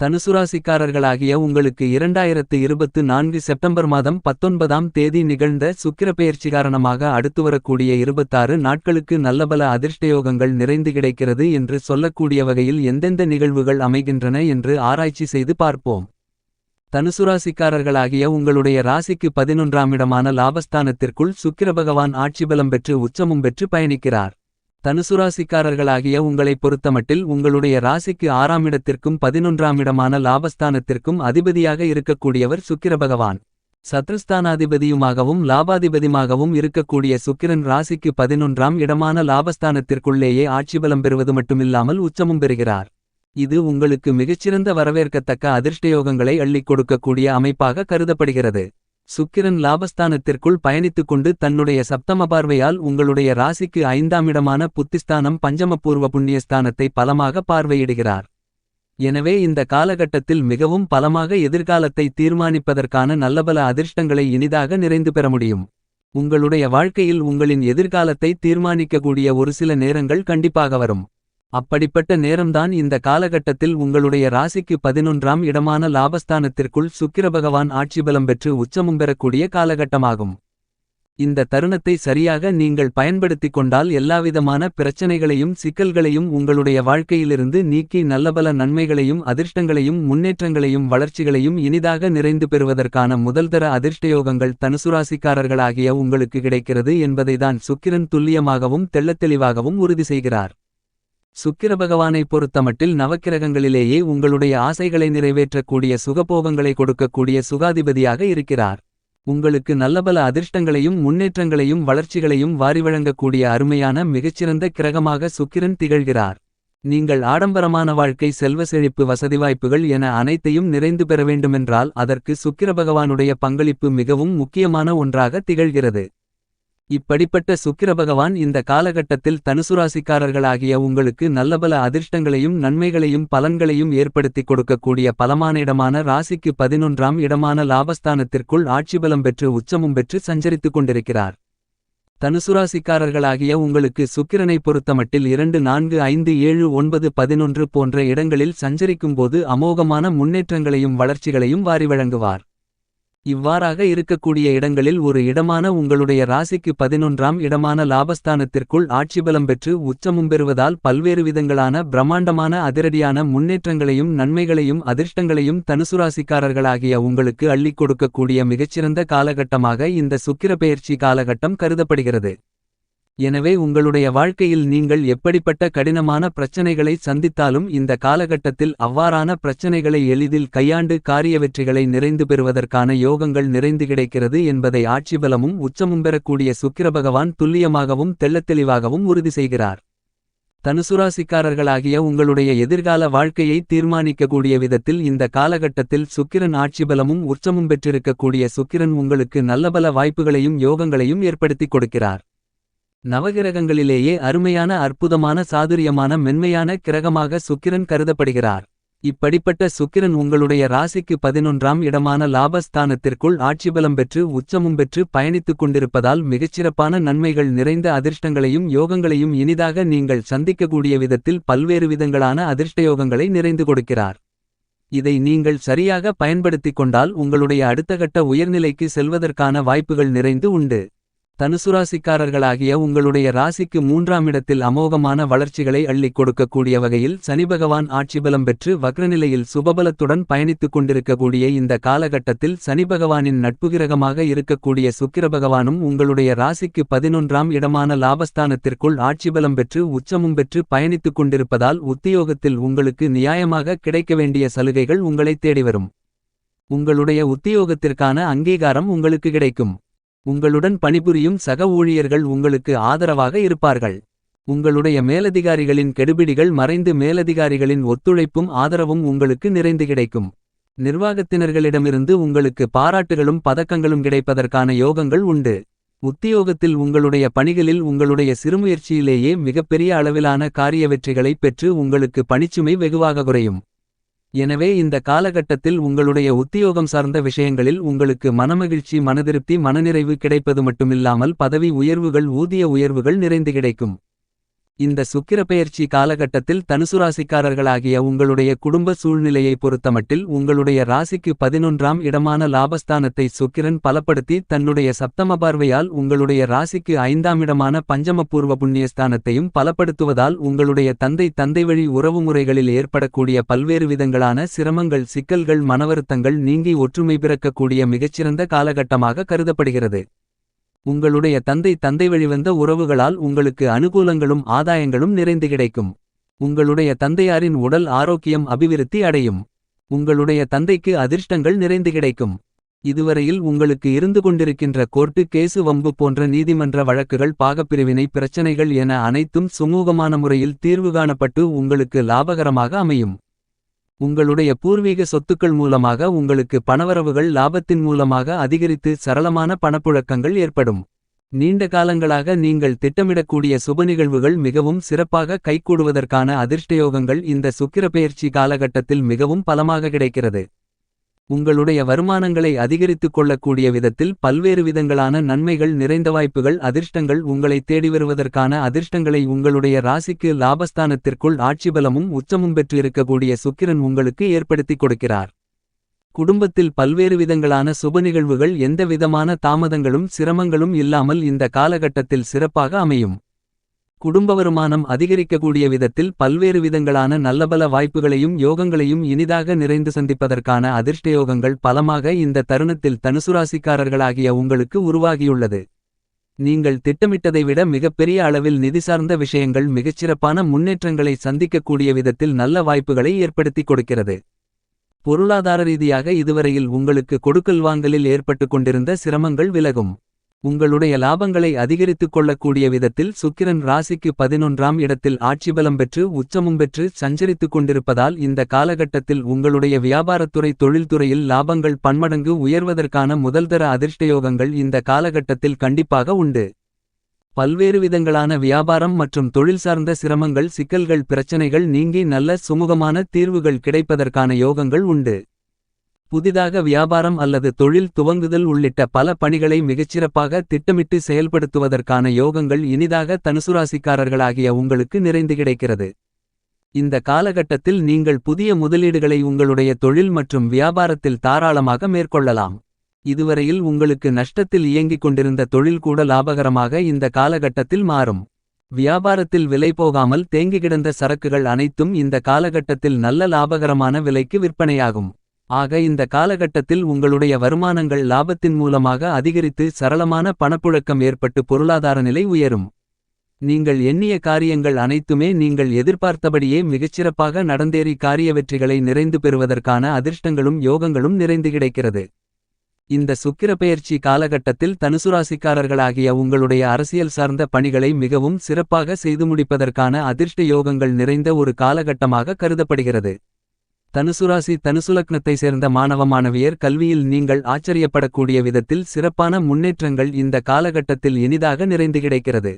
தனுசுராசிக்காரர்களாகிய உங்களுக்கு இரண்டாயிரத்து இருபத்து நான்கு செப்டம்பர் மாதம் பத்தொன்பதாம் தேதி நிகழ்ந்த சுக்கிரப்பெயர்ச்சி காரணமாக அடுத்து வரக்கூடிய இருபத்தாறு நாட்களுக்கு நல்லபல அதிர்ஷ்டயோகங்கள் நிறைந்து கிடைக்கிறது என்று சொல்லக்கூடிய வகையில் எந்தெந்த நிகழ்வுகள் அமைகின்றன என்று ஆராய்ச்சி செய்து பார்ப்போம். தனுசுராசிக்காரர்களாகிய உங்களுடைய ராசிக்கு பதினொன்றாம் இடமான லாபஸ்தானத்திற்குள் சுக்கிர பகவான் ஆட்சிபலம் பெற்று உச்சமும் பெற்று பயணிக்கிறார். தனுசுராசிக்காரர்களாகிய உங்களைப் பொறுத்தமட்டில் உங்களுடைய ராசிக்கு ஆறாம் இடத்திற்கும் பதினொன்றாம் இடமான லாபஸ்தானத்திற்கும் அதிபதியாக இருக்கக்கூடியவர் சுக்கிர பகவான். சத்ருஸ்தானாதிபதியுமாகவும் லாபாதிபதியுமாகவும் இருக்கக்கூடிய சுக்கிரன் ராசிக்கு பதினொன்றாம் இடமான லாபஸ்தானத்திற்குள்ளேயே ஆட்சிபலம் பெறுவது மட்டுமில்லாமல் உச்சமும் பெறுகிறார். இது உங்களுக்கு மிகச்சிறந்த வரவேற்கத்தக்க அதிர்ஷ்டயோகங்களை அள்ளிக் கொடுக்கக்கூடிய அமைப்பாக கருதப்படுகிறது. சுக்கிரன் லாபஸ்தானத்திற்குள் பயணித்துக் கொண்டு தன்னுடைய சப்தம பார்வையால் உங்களுடைய ராசிக்கு ஐந்தாம் இடமான புத்திஸ்தானம் பஞ்சமபூர்வ புண்ணியஸ்தானத்தை பலமாக பார்வையிடுகிறார். எனவே இந்த காலகட்டத்தில் மிகவும் பலமாக எதிர்காலத்தை தீர்மானிப்பதற்கான நல்லபல அதிர்ஷ்டங்களை இனிதாக நிறைந்து பெற முடியும். உங்களுடைய வாழ்க்கையில் உங்களின் எதிர்காலத்தை தீர்மானிக்கக்கூடிய ஒரு சில நேரங்கள் கண்டிப்பாக வரும். அப்படிப்பட்ட நேரம்தான் இந்த காலகட்டத்தில் உங்களுடைய ராசிக்கு பதினொன்றாம் இடமான லாபஸ்தானத்திற்குள் சுக்கிரபகவான் ஆட்சிபலம் பெற்று உச்சமும் பெறக்கூடிய காலகட்டமாகும். இந்த தருணத்தை சரியாக நீங்கள் பயன்படுத்திக் கொண்டால் எல்லாவிதமான பிரச்சனைகளையும் சிக்கல்களையும் உங்களுடைய வாழ்க்கையிலிருந்து நீக்கி நல்லபல நன்மைகளையும் அதிர்ஷ்டங்களையும் முன்னேற்றங்களையும் வளர்ச்சிகளையும் இனிதாக நிறைந்து பெறுவதற்கான முதல்தர அதிர்ஷ்டயோகங்கள் தனுசுராசிக்காரர்களாகிய உங்களுக்கு கிடைக்கிறது என்பதைதான் சுக்கிரன் துல்லியமாகவும் தெள்ளத்தெளிவாகவும் உறுதி செய்கிறார். சுக்கிர பகவானை பொறுத்தமட்டில் நவக்கிரகங்களிலேயே உங்களுடைய ஆசைகளை நிறைவேற்றக்கூடிய சுகபோகங்களை கொடுக்கக்கூடிய சுகாதிபதியாக இருக்கிறார். உங்களுக்கு நல்லபல அதிர்ஷ்டங்களையும் முன்னேற்றங்களையும் வளர்ச்சிகளையும் வாரி வழங்கக்கூடிய அருமையான மிகச்சிறந்த கிரகமாக சுக்கிரன் திகழ்கிறார். நீங்கள் ஆடம்பரமான வாழ்க்கை செல்வ செழிப்பு வசதி வாய்ப்புகள் என அனைத்தையும் நிறைந்து பெற வேண்டுமென்றால் அதற்கு சுக்கிர பகவானுடைய பங்களிப்பு மிகவும் முக்கியமான ஒன்றாக திகழ்கிறது. இப்படிப்பட்ட சுக்கிர பகவான் இந்த காலகட்டத்தில் தனுசுராசிக்காரர்களாகிய உங்களுக்கு நல்லபல அதிர்ஷ்டங்களையும் நன்மைகளையும் பலன்களையும் ஏற்படுத்திக் கொடுக்கக்கூடிய பலமான இடமான ராசிக்கு பதினொன்றாம் இடமான லாபஸ்தானத்திற்குள் ஆட்சிபலம் பெற்று உச்சமும் பெற்று சஞ்சரித்துக் கொண்டிருக்கிறார். தனுசுராசிக்காரர்களாகிய உங்களுக்கு சுக்கிரனை பொறுத்தமட்டில் இரண்டு நான்கு ஐந்து ஏழு ஒன்பது பதினொன்று போன்ற இடங்களில் சஞ்சரிக்கும்போது அமோகமான முன்னேற்றங்களையும் வளர்ச்சிகளையும் வாரி வழங்குவார். இவ்வாறாக இருக்கக்கூடிய இடங்களில் ஒரு இடமான உங்களுடைய ராசிக்கு பதினொன்றாம் இடமான லாபஸ்தானத்திற்குள் ஆட்சிபலம் பெற்று உச்சமும் பெறுவதால் பல்வேறு விதங்களான பிரம்மாண்டமான அதிரடியான முன்னேற்றங்களையும் நன்மைகளையும் அதிர்ஷ்டங்களையும் தனுசுராசிக்காரர்களாகிய உங்களுக்கு அள்ளிக் கொடுக்கக்கூடிய மிகச்சிறந்த காலகட்டமாக இந்த சுக்கிரபெயர்ச்சி காலகட்டம் கருதப்படுகிறது. எனவே உங்களுடைய வாழ்க்கையில் நீங்கள் எப்படிப்பட்ட கடினமான பிரச்சனைகளை சந்தித்தாலும் இந்த காலகட்டத்தில் அவ்வாறான பிரச்சனைகளை எளிதில் கையாண்டு காரிய வெற்றிகளை நிறைந்து பெறுவதற்கான யோகங்கள் நிறைந்து கிடைக்கிறது என்பதை ஆட்சிபலமும் உச்சமும் பெறக்கூடிய சுக்கிரபகவான் துல்லியமாகவும் தெள்ளத்தெளிவாகவும் உறுதி செய்கிறார். தனுசுராசிக்காரர்களாகிய உங்களுடைய எதிர்கால வாழ்க்கையை தீர்மானிக்கக்கூடிய விதத்தில் இந்த காலகட்டத்தில் சுக்கிரன் ஆட்சிபலமும் உச்சமும் பெற்றிருக்கக்கூடிய சுக்கிரன் உங்களுக்கு நல்லபல வாய்ப்புகளையும் யோகங்களையும் ஏற்படுத்திக் கொடுக்கிறார். நவகிரகங்களிலேயே அருமையான அற்புதமான சாதுரியமான மென்மையான கிரகமாக சுக்கிரன் கருதப்படுகிறார். இப்படிப்பட்ட சுக்கிரன் உங்களுடைய ராசிக்கு பதினொன்றாம் இடமான லாபஸ்தானத்திற்குள் ஆட்சிபலம் பெற்று உச்சமும் பெற்று பயணித்துக் கொண்டிருப்பதால் மிகச்சிறப்பான நன்மைகள் நிறைந்த அதிர்ஷ்டங்களையும் யோகங்களையும் இனிதாக நீங்கள் சந்திக்கக்கூடிய விதத்தில் பல்வேறு விதங்களான அதிர்ஷ்டயோகங்களை நிறைந்து கொடுக்கிறார். இதை நீங்கள் சரியாக பயன்படுத்திக் கொண்டால் உங்களுடைய அடுத்தகட்ட உயர்நிலைக்கு செல்வதற்கான வாய்ப்புகள் நிறைந்து உண்டு. தனுசுராசிக்காரர்களாகிய உங்களுடைய ராசிக்கு மூன்றாம் இடத்தில் அமோகமான வளர்ச்சிகளை அள்ளிக் கொடுக்கக்கூடிய வகையில் சனிபகவான் ஆட்சிபலம் பெற்று வக்ரநிலையில் சுபபலத்துடன் பயணித்துக் கொண்டிருக்கக்கூடிய இந்த காலகட்டத்தில் சனிபகவானின் நட்புகிரகமாக இருக்கக்கூடிய சுக்கிரபகவானும் உங்களுடைய ராசிக்கு பதினொன்றாம் இடமான லாபஸ்தானத்திற்குள் ஆட்சிபலம் பெற்று உச்சமும் பெற்று பயணித்துக் கொண்டிருப்பதால் உத்தியோகத்தில் உங்களுக்கு நியாயமாக கிடைக்க வேண்டிய சலுகைகள் உங்களை தேடிவரும் உங்களுடைய உத்தியோகத்திற்கான அங்கீகாரம் உங்களுக்கு கிடைக்கும். உங்களுடன் பணிபுரியும் சக ஊழியர்கள் உங்களுக்கு ஆதரவாக இருப்பார்கள். உங்களுடைய மேலதிகாரிகளின் கெடுபிடிகள் மறைந்து மேலதிகாரிகளின் ஒத்துழைப்பும் ஆதரவும் உங்களுக்கு நிறைந்து கிடைக்கும். நிர்வாகத்தினர்களிடமிருந்து உங்களுக்கு பாராட்டுகளும் பதக்கங்களும் கிடைப்பதற்கான யோகங்கள் உண்டு. உத்தியோகத்தில் உங்களுடைய பணிகளில் உங்களுடைய சிறுமுயற்சியிலேயே மிகப்பெரிய அளவிலான காரிய வெற்றிகளைப் பெற்று உங்களுக்கு பணிச்சுமை வெகுவாக குறையும். எனவே இந்த காலகட்டத்தில் உங்களுடைய உத்தியோகம் சார்ந்த விஷயங்களில் உங்களுக்கு மனமகிழ்ச்சி மனதிருப்தி மனநிறைவு கிடைப்பது மட்டுமில்லாமல் பதவி உயர்வுகள் ஊதிய உயர்வுகள் நிறைந்து கிடைக்கும். இந்த சுக்கிரப்பெயர்ச்சி காலகட்டத்தில் தனுசுராசிக்காரர்களாகிய உங்களுடைய குடும்ப சூழ்நிலையை பொறுத்தமட்டில் உங்களுடைய ராசிக்கு பதினொன்றாம் இடமான லாபஸ்தானத்தை சுக்கிரன் பலப்படுத்தி தன்னுடைய சப்தம பார்வையால் உங்களுடைய ராசிக்கு ஐந்தாம் இடமான பஞ்சமபூர்வ புண்ணியஸ்தானத்தையும் பலப்படுத்துவதால் உங்களுடைய தந்தை தந்தை வழி உறவுமுறைகளில் ஏற்படக்கூடிய பல்வேறு விதங்களான சிரமங்கள் சிக்கல்கள் மனவருத்தங்கள் நீங்கி ஒற்றுமை பிறக்கக்கூடிய மிகச்சிறந்த காலகட்டமாக கருதப்படுகிறது. உங்களுடைய தந்தை தந்தை வழிவந்த உறவுகளால் உங்களுக்கு அனுகூலங்களும் ஆதாயங்களும் நிறைந்து கிடைக்கும். உங்களுடைய தந்தையாரின் உடல் ஆரோக்கியம் அபிவிருத்தி அடையும். உங்களுடைய தந்தைக்கு அதிர்ஷ்டங்கள் நிறைந்து கிடைக்கும். இதுவரையில் உங்களுக்கு இருந்து கொண்டிருக்கின்ற கோர்ட்டு கேசு வம்பு போன்ற நீதிமன்ற வழக்குகள் பாகப்பிரிவினை பிரச்சனைகள் என அனைத்தும் சுமூகமான முறையில் தீர்வு காணப்பட்டு உங்களுக்கு லாபகரமாக அமையும். உங்களுடைய பூர்வீக சொத்துக்கள் மூலமாக உங்களுக்கு பணவரவுகள் லாபத்தின் மூலமாக அதிகரித்து சரளமான பணப்புழக்கங்கள் ஏற்படும். நீண்ட காலங்களாக நீங்கள் திட்டமிடக்கூடிய சுப நிகழ்வுகள் மிகவும் சிறப்பாக கைகூடுவதற்கான அதிர்ஷ்டயோகங்கள் இந்த சுக்கிரப்பெயர்ச்சி காலகட்டத்தில் மிகவும் பலமாக கிடைக்கிறது. உங்களுடைய வருமானங்களை அதிகரித்துக் கொள்ளக்கூடிய விதத்தில் பல்வேறு விதங்களான நன்மைகள் நிறைந்த வாய்ப்புகள் அதிர்ஷ்டங்கள் உங்களை தேடி வருவதற்கான அதிர்ஷ்டங்களை உங்களுடைய ராசிக்கு லாபஸ்தானத்திற்குள் ஆட்சிபலமும் உச்சமும் பெற்றிருக்கக்கூடிய சுக்கிரன் உங்களுக்கு ஏற்படுத்திக் கொடுக்கிறார். குடும்பத்தில் பல்வேறு விதங்களான சுப நிகழ்வுகள் எந்த விதமான தாமதங்களும் சிரமங்களும் இல்லாமல் இந்த காலகட்டத்தில் சிறப்பாக அமையும். குடும்ப வருமானம் அதிகரிக்கக்கூடிய விதத்தில் பல்வேறு விதங்களான நல்லபல வாய்ப்புகளையும் யோகங்களையும் இனிதாக நிறைந்து சந்திப்பதற்கான அதிர்ஷ்டயோகங்கள் பலமாக இந்த தருணத்தில் தனுசுராசிக்காரர்களாகிய உங்களுக்கு உருவாகியுள்ளது. நீங்கள் திட்டமிட்டதை விட மிகப்பெரிய அளவில் நிதி சார்ந்த விஷயங்கள் மிகச்சிறப்பான முன்னேற்றங்களை சந்திக்கக்கூடிய விதத்தில் நல்ல வாய்ப்புகளை ஏற்படுத்திக் கொடுக்கிறது. பொருளாதார ரீதியாக இதுவரையில் உங்களுக்கு கொடுக்கல் வாங்கலில் ஏற்பட்டுக் கொண்டிருந்த சிரமங்கள் விலகும். உங்களுடைய லாபங்களை அதிகரித்துக் கொள்ளக்கூடிய விதத்தில் சுக்கிரன் ராசிக்கு பதினொன்றாம் இடத்தில் ஆட்சிபலம் பெற்று உச்சமும் பெற்று சஞ்சரித்துக் கொண்டிருப்பதால் இந்த காலகட்டத்தில் உங்களுடைய வியாபாரத்துறை தொழில்துறையில் லாபங்கள் பன்மடங்கு உயர்வதற்கான முதல்தர அதிர்ஷ்டயோகங்கள் இந்த காலகட்டத்தில் கண்டிப்பாக உண்டு. பல்வேறு விதங்களான வியாபாரம் மற்றும் தொழில் சார்ந்த சிரமங்கள் சிக்கல்கள் பிரச்சனைகள் நீங்கி நல்ல சுமூகமான தீர்வுகள் கிடைப்பதற்கான யோகங்கள் உண்டு. புதிதாக வியாபாரம் அல்லது தொழில் துவங்குதல் உள்ளிட்ட பல பணிகளை மிகச்சிறப்பாக திட்டமிட்டு செயல்படுத்துவதற்கான யோகங்கள் இனிதாக தனுசுராசிக்காரர்களாகிய உங்களுக்கு நிறைந்து கிடைக்கிறது. இந்த காலகட்டத்தில் நீங்கள் புதிய முதலீடுகளை உங்களுடைய தொழில் மற்றும் வியாபாரத்தில் தாராளமாக மேற்கொள்ளலாம். இதுவரையில் உங்களுக்கு நஷ்டத்தில் இயங்கிக் கொண்டிருந்த தொழில் கூட லாபகரமாக இந்த காலகட்டத்தில் மாறும். வியாபாரத்தில் விலை போகாமல் தேங்கி கிடந்த சரக்குகள் அனைத்தும் இந்த காலகட்டத்தில் நல்ல லாபகரமான விலைக்கு விற்பனையாகும். ஆக இந்த காலகட்டத்தில் உங்களுடைய வருமானங்கள் லாபத்தின் மூலமாக அதிகரித்து சரளமான பணப்புழக்கம் ஏற்பட்டு பொருளாதார நிலை உயரும். நீங்கள் எண்ணிய காரியங்கள் அனைத்துமே நீங்கள் எதிர்பார்த்தபடியே மிகச்சிறப்பாக நடந்தேறி காரிய வெற்றிகளை நிறைந்து பெறுவதற்கான அதிர்ஷ்டங்களும் யோகங்களும் நிறைந்து கிடைக்கிறது. இந்த சுக்கிரப்பெயர்ச்சி காலகட்டத்தில் தனுசுராசிக்காரர்களாகிய உங்களுடைய அரசியல் சார்ந்த பணிகளை மிகவும் சிறப்பாக செய்து முடிப்பதற்கான அதிர்ஷ்ட யோகங்கள் நிறைந்த ஒரு காலகட்டமாக கருதப்படுகிறது. தனுசுராசி தனுசுலக்னத்தை சேர்ந்த மாணவ மாணவியர் கல்வியில் நீங்கள் ஆச்சரியப்படக்கூடிய விதத்தில் சிறப்பான முன்னேற்றங்கள் இந்த காலகட்டத்தில் இனிதாக நிறைந்து கிடைக்கிறது.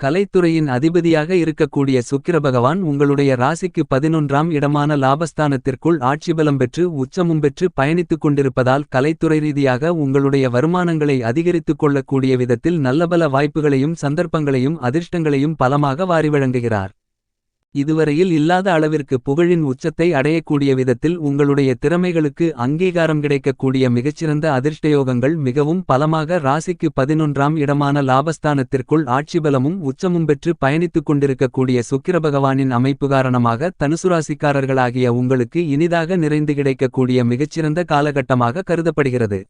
கலைத்துறையின் அதிபதியாக இருக்கக்கூடிய சுக்கிர பகவான் உங்களுடைய ராசிக்கு பதினொன்றாம் இடமான லாபஸ்தானத்திற்குள் ஆட்சிபலம் பெற்று உச்சமும் பெற்று பயணித்துக் கொண்டிருப்பதால் கலைத்துறை ரீதியாக உங்களுடைய வருமானங்களை அதிகரித்துக் கொள்ளக்கூடிய விதத்தில் நல்லபல வாய்ப்புகளையும் சந்தர்ப்பங்களையும் அதிர்ஷ்டங்களையும் பலமாக வாரி வழங்குகிறார். இதுவரையில் இல்லாத அளவிற்கு புகழின் உச்சத்தை அடையக்கூடிய விதத்தில் உங்களுடைய திறமைகளுக்கு அங்கீகாரம் கிடைக்கக்கூடிய மிகச்சிறந்த அதிர்ஷ்டயோகங்கள் மிகவும் பலமாக ராசிக்கு பதினொன்றாம் இடமான லாபஸ்தானத்திற்குள் ஆட்சிபலமும் உச்சமும் பெற்று பயணித்துக் கொண்டிருக்கக்கூடிய சுக்கிர பகவானின் அமைப்பு காரணமாக தனுசுராசிக்காரர்களாகிய உங்களுக்கு இனிதாக நிறைந்து கிடைக்கக்கூடிய மிகச்சிறந்த காலகட்டமாக கருதப்படுகிறது.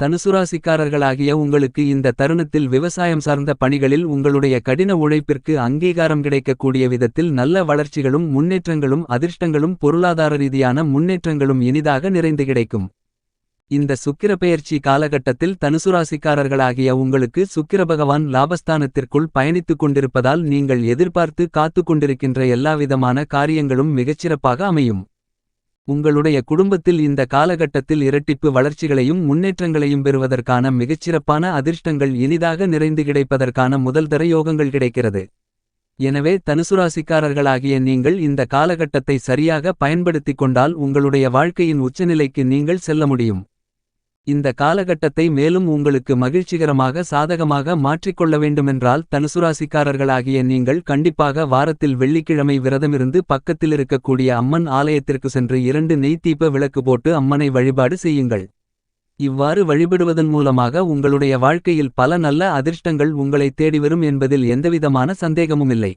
தனுசுராசிக்காரர்களாகிய உங்களுக்கு இந்த தருணத்தில் விவசாயம் சார்ந்த பணிகளில் உங்களுடைய கடின உழைப்பிற்கு அங்கீகாரம் கிடைக்கக்கூடிய விதத்தில் நல்ல வளர்ச்சிகளும் முன்னேற்றங்களும் அதிர்ஷ்டங்களும் பொருளாதார ரீதியான முன்னேற்றங்களும் இனிதாக நிறைந்து கிடைக்கும். இந்த சுக்கிரப்பெயர்ச்சி காலகட்டத்தில் தனுசுராசிக்காரர்களாகிய உங்களுக்கு சுக்கிர பகவான் லாபஸ்தானத்திற்குள் பயணித்துக் கொண்டிருப்பதால் நீங்கள் எதிர்பார்த்து காத்து கொண்டிருக்கின்ற எல்லாவிதமான காரியங்களும் மிகச்சிறப்பாக அமையும். உங்களுடைய குடும்பத்தில் இந்த காலகட்டத்தில் இரட்டிப்பு வளர்ச்சிகளையும் முன்னேற்றங்களையும் பெறுவதற்கான மிகச்சிறப்பான அதிர்ஷ்டங்கள் இனிதாக நிறைந்து கிடைப்பதற்கான முதல்தர யோகங்கள் கிடைக்கிறது. எனவே தனுசுராசிக்காரர்களாகிய நீங்கள் இந்த காலகட்டத்தை சரியாக பயன்படுத்திக் கொண்டால் உங்களுடைய வாழ்க்கையின் உச்சநிலைக்கு நீங்கள் செல்ல முடியும். இந்த காலகட்டத்தை மேலும் உங்களுக்கு மகிழ்ச்சிகரமாக சாதகமாக மாற்றிக்கொள்ள வேண்டுமென்றால் தனுசுராசிக்காரர்களாகிய நீங்கள் கண்டிப்பாக வாரத்தில் வெள்ளிக்கிழமை விரதமிருந்து பக்கத்தில் இருக்கக்கூடிய அம்மன் ஆலயத்திற்கு சென்று இரண்டு நெய் விளக்கு போட்டு அம்மனை வழிபாடு செய்யுங்கள். இவ்வாறு வழிபடுவதன் மூலமாக உங்களுடைய வாழ்க்கையில் பல நல்ல அதிர்ஷ்டங்கள் உங்களை தேடிவரும் என்பதில் எந்தவிதமான சந்தேகமுமில்லை.